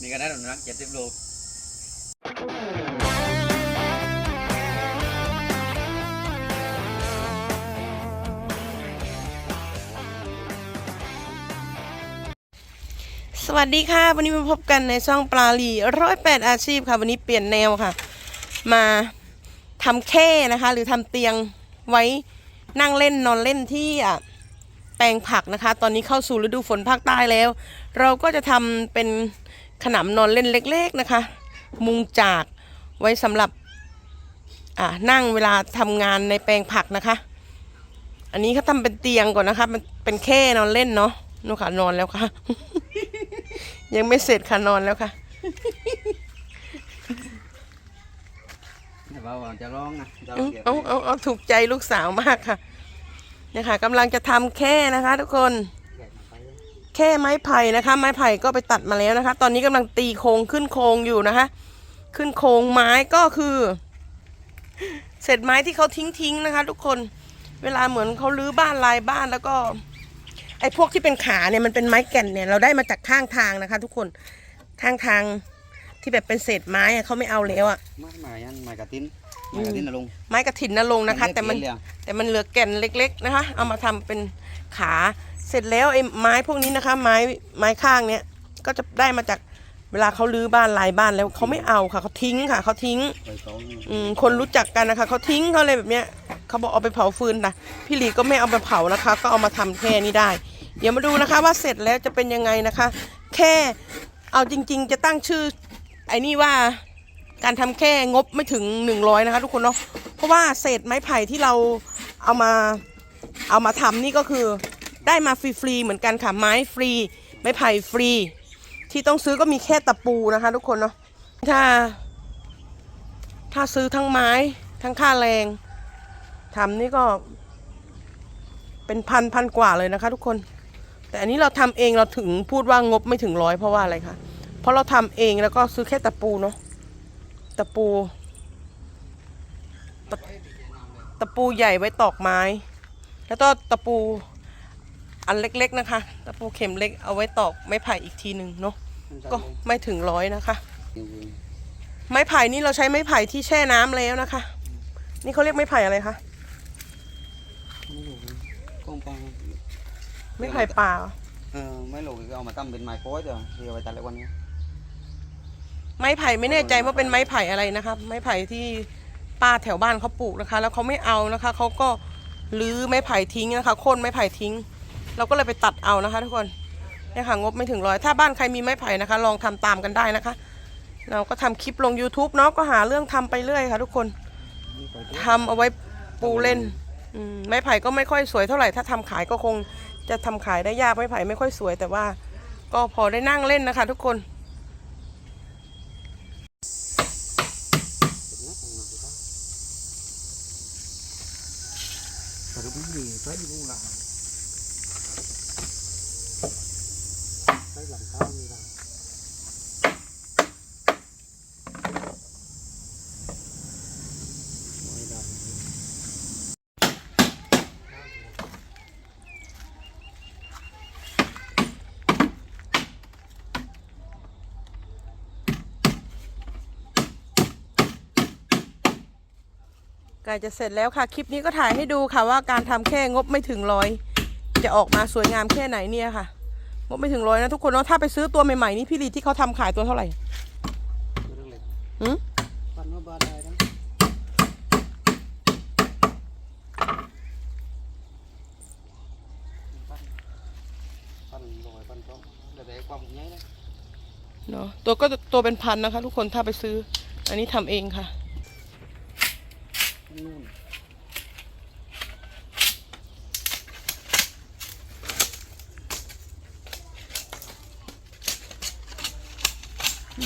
นี่ก็ได้หนักเจ็ดสิบโลสวัสดีค่ะ วันนี้มาพบกันในช่องปลาลีร้อยแปดอาชีพค่ะ วันนี้เปลี่ยนแนวค่ะ มาทำแค่นะคะ หรือทำเตียงไว้นั่งเล่นนอนเล่นที่อะ ลงผักนะคะ ตอนนี้เข้าสู่ฤดูฝนภาคใต้แล้ว เราก็จะทำเป็นขนำนอนเล่นเล็ก ๆนะคะ มุงจากไว้สำหรับอ่านั่งเวลาทำงานในแปลงผักนะคะ อันนี้เขาทำเป็นเตียงก่อนนะคะมันเป็นแค่นอนเล่นเนาะนู่นค่ะนอนแล้วค่ะ ยังไม่เสร็จค่ะนอนแล้วค่ะแต่ว่าจะร้องนะจะร้เอาองเกี่ยวเอาเอาเอาถูกใจลูกสาวมากค่ะ เนี่ยค่ะกำลังจะทำแค่นะคะ ทุกคนแค่ไม้ไผ่นะคะ ไม้ไผ่ก็ไปตัดมาแล้วนะคะ ตอนนี้กำลังตีโครงขึ้นโครงอยู่นะคะ ขึ้นโครงไม้ก็คือเศษไม้ที่เขาทิ้งทิ้งๆนะคะ ทุกคนเวลาเหมือนเขาลื้อบ้านลายบ้านแล้วก็ ไอ้พวกที่เป็นขาเนี่ยมันเป็นไม้แก่นเนี่ย เราได้มาจากข้างทางนะคะ ทุกคนข้างทางที่แบบเป็นเศษไม้เขาไม่เอาแล้วอะมาหมายยันหมายกระติน หมายกระตินนะลุงไม้กระถินนลงค์นะคะ แต่มันเรียกแต่มันเหลือแก่นเล็ก ๆนะคะ เอามาทำเป็นขาเสร็จแล้วไอ้ไม้พวกนี้นะคะ ไม้ไม้ข้างเนี้ยก็จะได้มาจากเวลาเขาลื้อบ้านลายบ้านแล้วเขาไม่เอาค่ะเขาทิ้งค่ะเขาทิ้งไปเขาอืมคนรู้จักกันนะคะเขาทิ้งเขาเลยแบบเนี้ยเขาบอกเอาไปเผาฟืนนะพี่หลีก็ไม่เอาไปเผานะคะ ก็เอามาทำแค่นี้ได้ เดี๋ยวมาดูนะคะว่าเสร็จแล้วจะเป็นยังไงนะคะ แค่เอาจริง ๆ จะตั้งชื่อ ไอ้นี่ว่า การทำแค่งบไม่ถึง 100 นะคะ ทุกคนเนาะเพราะว่าเศษไม้ไผ่ที่เราเอามาเอามาทำนี่ก็คือได้มาฟรีๆเหมือนกันค่ะไม้ฟรี ไม้ไผ่ฟรี ที่ต้องซื้อก็มีแค่ตะปูนะคะ ทุกคนเนาะถ้า ถ้าซื้อทั้งไม้ทั้งค่าแรงทำนี่ก็เป็นพันพันกว่าเลยนะคะ ทุกคน แต่อันนี้เราทำเองเราถึงพูดว่างบไม่ถึงร้อยเพราะว่าอะไรคะเพราะเราทำเองแล้วก็ซื้อแค่ตะปูเนาะ ตะปู ตะตะปูใหญ่ไว้ตอกไม้ แล้วก็ตะปูอันเล็กๆนะคะ ตะปูเข็มเล็กเอาไว้ตอกไม้ไผ่อีกทีหนึ่งเนาะ ก็ไม่ถึงร้อยนะคะ ไม้ไผ่นี่เราใช้ไม้ไผ่ที่แช่น้ำแล้วนะคะ นี่เขาเรียกไม้ไผ่อะไรคะ กองปังไม้ไผ่ป่า เออไม่หลงก็เอามาตั้มเป็นไม้โป้ยเดี๋ยวเดี๋ยวไปตัดเลยวันนี้ ไม้ไผ่ไม่แน่ใจว่าเป็นไม้ไผ่อะไรนะคะไม้ไผ่ที่ป้าแถวบ้านเขาปลูกนะคะ แล้วเขาไม่เอานะคะเขาก็ลื้อไม้ไผ่ทิ้งนะคะโค่นไม้ไผ่ทิ้ง เราก็เลยไปตัดเอานะคะ ทุกคนเนี่ยค่ะงบไม่ถึงร้อยถ้าบ้านใครมีไม้ไผ่นะคะ ลองทำตามกันได้นะคะ เราก็ทำคลิปลง YouTube เนาะก็หาเรื่องทำไปเรื่อยค่ะ ทุกคนทำเอาไว้ปูเล่นไม้ไผ่ก็ไม่ค่อยสวยเท่าไหร่ถ้าทำขายก็คงจะทำขายได้ยากไม้ไผ่ไม่ค่อยสวย แต่ว่าก็พอได้นั่งเล่นนะคะ ทุกคน แต่ก็ไม่ ดีใช้ดูหลังใช้หลังข้าวมีหลังใก ล้จะเสร็จแล้วค่ะ คลิปนี้ก็ถ่ายให้ดูค่ะว่าการทำแค่งบไม่ถึงร้อยจะออกมาสวยงามแค่ไหนเนี่ยค่ะ งบไม่ถึงร้อยนะทุกคนเนาะถ้าไปซื้อตัวใหม่ๆนี่พี่ลีที่เขาทำขายตัวเท่าไหร่เรื่องเล็กหืมปันว่าบาได้นะปันปันลอยปันท้องเดี๋ยวแต่ความใหญ่นะเนาะตัวก็ตัวเป็นพันนะคะ ทุกคนถ้าไปซื้อ อันนี้ทำเองค่ะ นู่น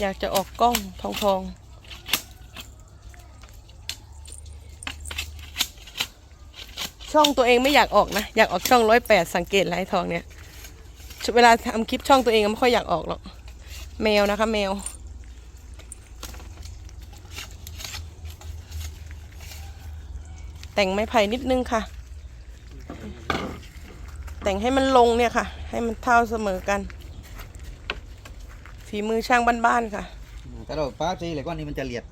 อยากจะออกกล้องทองทองช่องตัวเองไม่อยากออกนะ อยากออกช่องร้อยแปดสังเกตไลท์ทองเนี่ย เวลาทำคลิปช่องตัวเองไม่ค่อยอยากออกหรอก แมวนะคะ แมว แต่งไม้ไผ่นิดนึงค่ะ แต่งให้มันลงเนี่ยค่ะ ให้มันเท่าเสมอกัน ฝีมือช่างบ้านๆค่ะแต่เราป้าซีเลยก้อนนี้มันจะเลียด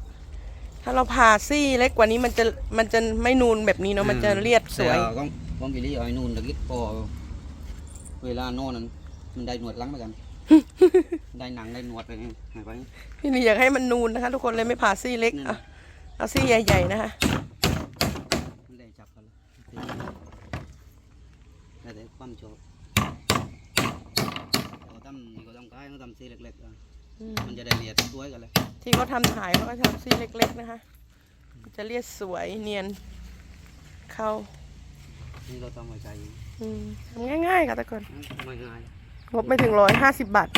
ถ้าเราผ่าซี่เล็กกว่านี้มันจะมันจะไม่นูนแบบนี้เนาะมันจะเรียดสวยแต่ก้องก้องกิลี่เอาไอ้นู่นตะกี้พอเวลานอนนั้นมันได้หนวดหลังเหมือนกัน ได้หนังได้หนวดอะไรเงี้ยหายไป พี่ลีอยากให้มันนูนนะคะ ทุกคนเลยไม่ผ่าซี่เล็กนั่นอะเอาซี่ใหญ่ ๆ นะคะ มันได้จับกัน แล้วได้แต่ความชอบเราทำนี่ก็ต้องคล้ายเขาทำซีเล็กๆอะอืมมันจะได้เลียดสวยกันเลยที่เขาทำถ่ายเขาก็ทำซี่เล็ก ๆ นะคะมันจะเรียดสวยเนียน เข้านี่เราต้องมาใจอืมทำง่ายๆค่ะทุกคน ไม่ง่ายงบไม่ถึงร้อยห้าสิบบาท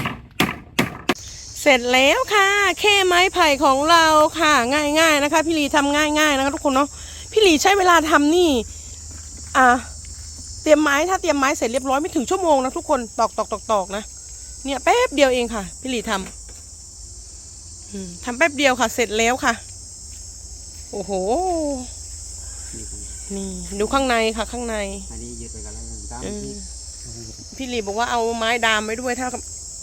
เสร็จแล้วค่ะ แค่ไม้ไผ่ของเราค่ะ ง่ายๆนะคะ พี่ลีทำง่ายๆนะคะทุกคนเนาะ พี่ลีใช้เวลาทำนี่ อ่า เตรียมไม้ถ้าเตรียมไม้เสร็จเรียบร้อยไม่ถึงชั่วโมงนะทุกคนตอกตอกตอกตอกนะ เนี่ยแป๊บเดียวเองค่ะ พี่ลีทำอืมทำแป๊บเดียวค่ะ เสร็จแล้วค่ะ โอ้โห นี่คือนี่ดูข้างในค่ะ ข้างใน อันนี้ยึดไปกันแล้วกันตามอืมที่พี่ลีบอกว่าเอาไม้ดามไว้ด้วยถ้า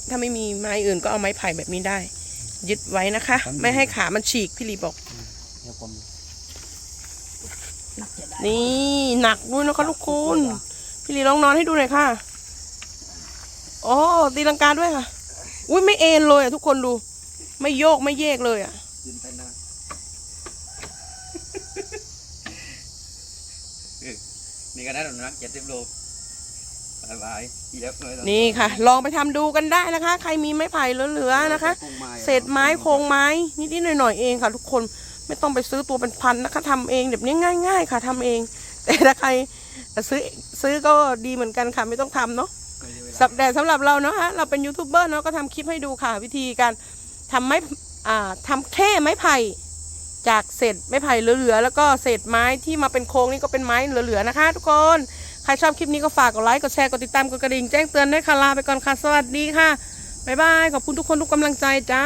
ถ้าไม่มีไม้อื่นก็เอาไม้ไผ่แบบนี้ได้ ยึดไว้นะคะ ไม่ให้ขามันฉีกพี่ลีบอกเดี๋ยวผมนี่หนักด้วยนะคะทุกคน พี่ลีลองนอนให้ดูหน่อยค่ะโอ้ตีลังกาด้วยค่ะ อุ้ยไม่เอ็นเลยอะทุกคนดู ไม่โยกไม่เยกเลยอะยืนเป็นนะนี่ก็ได้หนักเจ็ดสิบโลบายบายเยอะเลยนี่ค่ะ ลองไปทำดูกันได้นะคะ ใครมีไม้ไผ่เหลือๆนะคะ เศษไม้โครงไม้นิดๆหน่อยๆเองค่ะ ทุกคนไม่ต้องไปซื้อตัวเป็นพันนะคะทำเองแบบนี้ง่าย ๆ ค่ะทำเอง แต่ถ้าใครซื้อซื้อก็ดีเหมือนกันค่ะไม่ต้องทำเนาะสับแต่สำหรับเราเนาะฮะเราเป็นยูทูบเบอร์เนาะก็ทำคลิปให้ดูค่ะ วิธีการทำไม้อ่าทำแค่ไม้ไผ่จากเศษไม้ไผ่เหลือๆแล้วก็เศษไม้ที่มาเป็นโครงนี่ก็เป็นไม้เหลือๆนะคะ ทุกคนใครชอบคลิปนี้ก็ฝากกดไลค์กดแชร์กดติดตามกดกระดิ่งแจ้งเตือนด้วยค่ะลาไปก่อนค่ะสวัสดีค่ะบ๊ายบายขอบคุณทุกคนทุกกำลังใจจ้า